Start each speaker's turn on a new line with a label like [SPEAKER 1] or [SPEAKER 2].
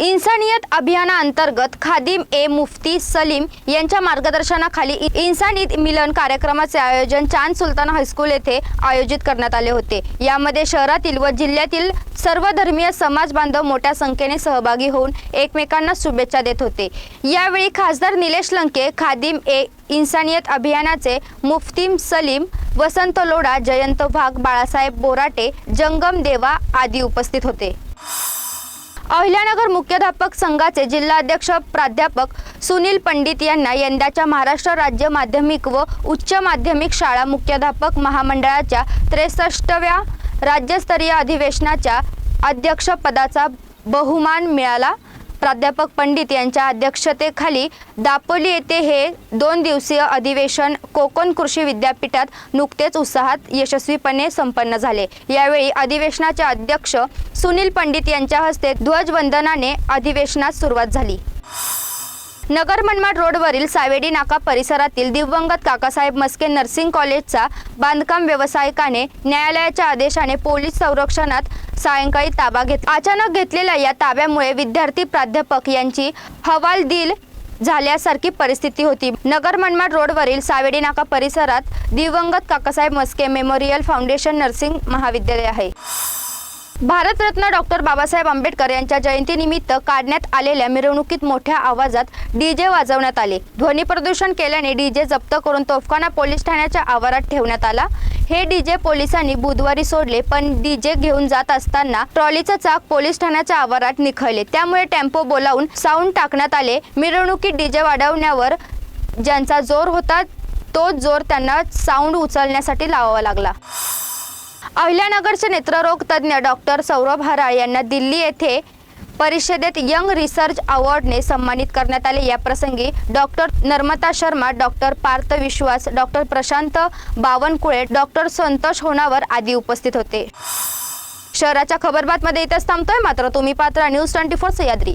[SPEAKER 1] इन्सानियत अभियानाअंतर्गत खादिम ए मुफ्ती सलीम यांच्या मार्गदर्शनाखाली इन्सानियत मिलन कार्यक्रमाचे आयोजन चांद सुलतान हायस्कूल येथे आयोजित करण्यात आले होते. यामध्ये शहरातील व जिल्ह्यातील सर्व धर्मीय समाज बांधव मोठ्या संख्येने सहभागी होऊन एकमेकांना शुभेच्छा देत होते. यावेळी खासदार निलेश लंके खादिम ए इन्सानियत अभियानाचे मुफ्तीम सलीम वसंत लोढा जयंत वाघ बाळासाहेब बोराटे जंगम देवा आदी उपस्थित होते. अहिल्यानगर मुख्याध्यापक संघाचे जिल्हाध्यक्ष प्राध्यापक सुनील पंडित यांना यंदाच्या महाराष्ट्र राज्य माध्यमिक व उच्च माध्यमिक शाळा मुख्याध्यापक महामंडळाच्या त्रेसष्टव्या राज्यस्तरीय अधिवेशनाच्या अध्यक्षपदाचा बहुमान मिळाला. प्राध्यापक पंडित यांच्या अध्यक्षतेखाली दापोली येथे हे दोन दिवसीय अधिवेशन कोकण कृषी विद्यापीठात नुकतेच उत्साहात यशस्वीपणे संपन्न झाले. यावेळी अधिवेशनाचे अध्यक्ष सुनील पंडित यांच्या हस्ते ध्वजवंदनाने अधिवेशनास सुरुवात झाली. नगर मनमाड रोडवरील सावेडी नाका परिसरातील दिवंगत काकासाहेब मस्के नर्सिंग कॉलेजचा बांधकाम व्यावसायिकाने न्यायालयाच्या आदेशाने पोलीस संरक्षणात सायंकाळी ताबा घेतला अचानक घेतलेल्या या ताब्यामुळे विद्यार्थी प्राध्यापक यांची हवालदिल झाल्यासारखी परिस्थिती होती. नगर मनमाड रोडवरील सावेडी नाका परिसरात दिवंगत Kakasaheb Maske memorial foundation nursing महाविद्यालय आहे. भारतरत्न डॉक्टर बाबासाहेब आंबेडकर यांच्या जयंतीनिमित्त काढण्यात आलेल्या मिरवणुकीत मोठ्या आवाजात डीजे वाजवण्यात आले. ध्वनी प्रदूषण केल्याने डीजे जप्त करून तोफखाना पोलीस ठाण्याच्या आवारात ठेवण्यात आला. हे डीजे पोलिसांनी बुधवारी सोडले पण डीजे घेऊन जात असताना ट्रॉलीचा चाक पोलीस ठाण्याच्या आवारात निखळले. त्यामुळे टेम्पो बोलावून साऊंड टाकण्यात आले. मिरवणुकीत डीजे वाढवण्यावर ज्यांचा जोर होता तोच जोर त्यांना साऊंड उचलण्यासाठी लावावा लागला. अहिल्यानगरचे नेत्ररोग तज्ज्ञ डॉक्टर सौरभ हराळ यांना दिल्ली येथे परिषदेत यंग रिसर्च अवॉर्डने सन्मानित करण्यात आले. या प्रसंगी doctor Narmata Sharma doctor Parth Vishwas doctor Prashant Bawankule doctor Santosh Honavar आदी उपस्थित होते. शहराच्या खबरबातमध्ये इथेच थांबतोय. मात्र तुम्ही पात्र न्यूज ट्वेंटी फोर सह्याद्री.